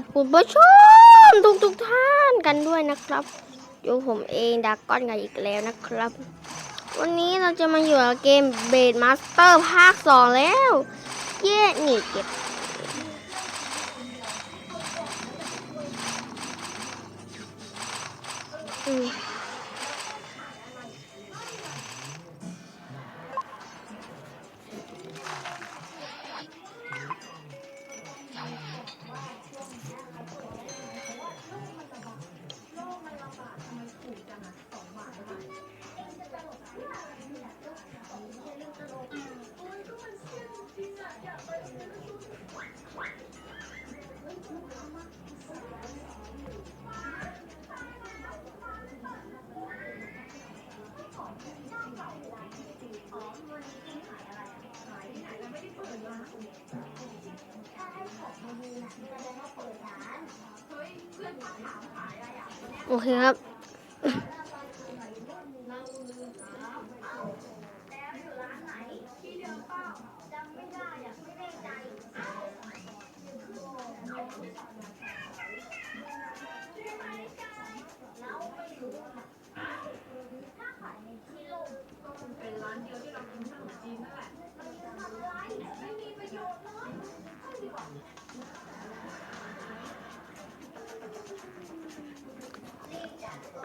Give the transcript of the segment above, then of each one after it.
กับคุณผู้ชมทุกทุกๆท่านกันด้วยนะครับ อยู่ผมเองดากก้อนกันอีกแล้วนะครับ วันนี้เราจะมาอยู่กับเกมเบดมาสเตอร์ภาคสองแล้ว เย้หนีเก็บอืม โอเคครับ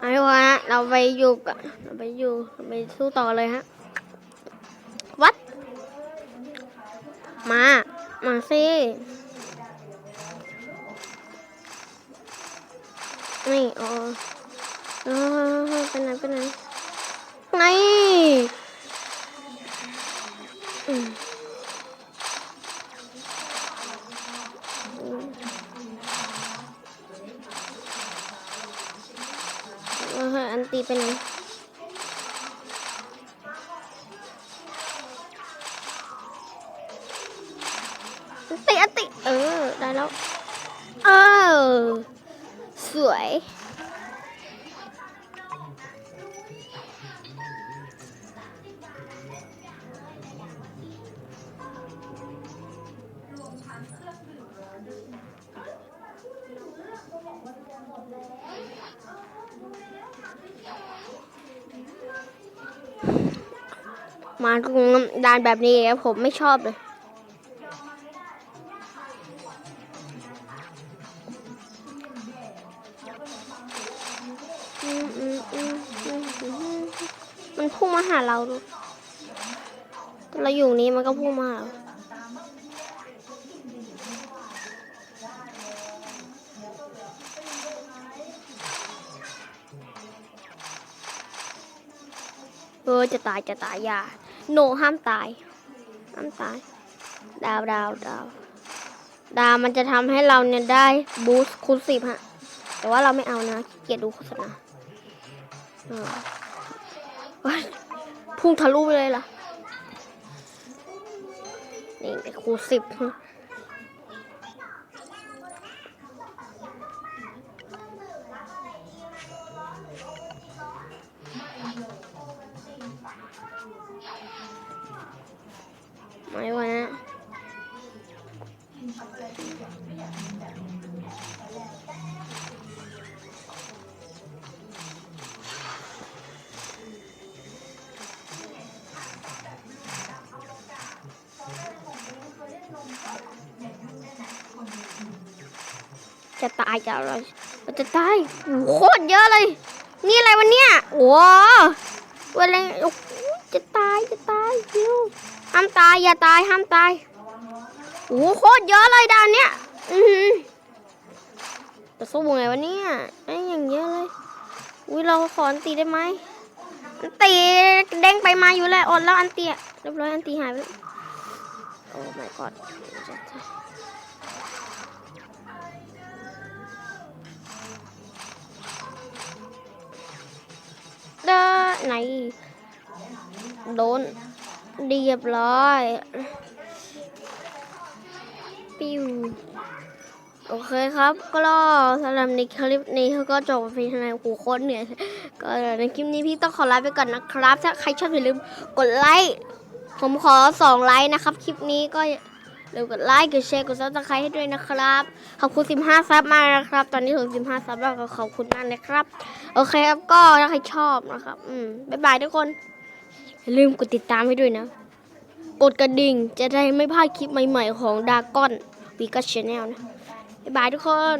เอาทุกคนฮะเราไปอยู่กับเราไปอยู่เราไปสู้ต่อเลยฮะวัด มา มาสินี่อ๋ออ ตีไปเลยติอติ เออ ได้แล้ว เออ สวย มาตรงดานแบบนี้ผมไม่ชอบเลย มันพุ่งมาหาเราดูเราอยู่นี้มันก็พุ่งมาเราเออจะตายจะตายอย่า โนห้ามตาย ห้ามตาย ดาวดาวดาวดาวมันจะทำให้เราเนี่ยได้บูสต์คูณสิบฮะ แต่ว่าเราไม่เอานะเกียดดูโฆษณาพุ่งทะลุไปเลยล่ะ นี่คูณสิบ ไม่ไหวนะจะตายจะอะไรเราจะตายโหโคตรเยอะเลย นี่อะไรวะเนี่ยโอ้โหวลาโอ้โหจะตายจะตายเร็ว ห้ามตายอย่าตายห้ามตายโอ้โหโคตรเยอะเลยด่านเนี้ยอือหือจะสู้ไงวะเนี่ยไอ้อย่างเยอะเลยอุ้ยเราขออันตีได้ไหมอันตีเด้งไปมาอยู่แล้วอดแล้วอันตีอะเรียบร้อยอันตีหายไปโอ้ my god เด้อไหนโดน เรียบร้อย ปิวโอเคครับ ก็สำหรับในคลิปนี้ก็จบไปทนายหูโคตรเหนื่อยก็ในคลิปนี้พี่ต้องขอลาไปก่อนนะครับ ถ้าใครชอบอย่าลืมกดไลค์ ผมขอสองไลค์นะครับ คลิปนี้ก็เร็วกดไลค์ กดแชร์ กดซับสไครต์ให้ด้วยนะครับ ขอบคุณ 15 ซับมากนะครับ ตอนนี้ถึง 15 ซับแล้วก็ขอบคุณมากนะครับ โอเคครับ ก็ถ้าใครชอบนะครับ อืม บ๊ายบายทุกคน อย่าลืมกดติดตามให้ด้วยนะ กดกระดิ่งจะได้ไม่พลาดคลิปใหม่ๆของดากอนวีกัสชาแนลนะ บ๊ายบายทุกคน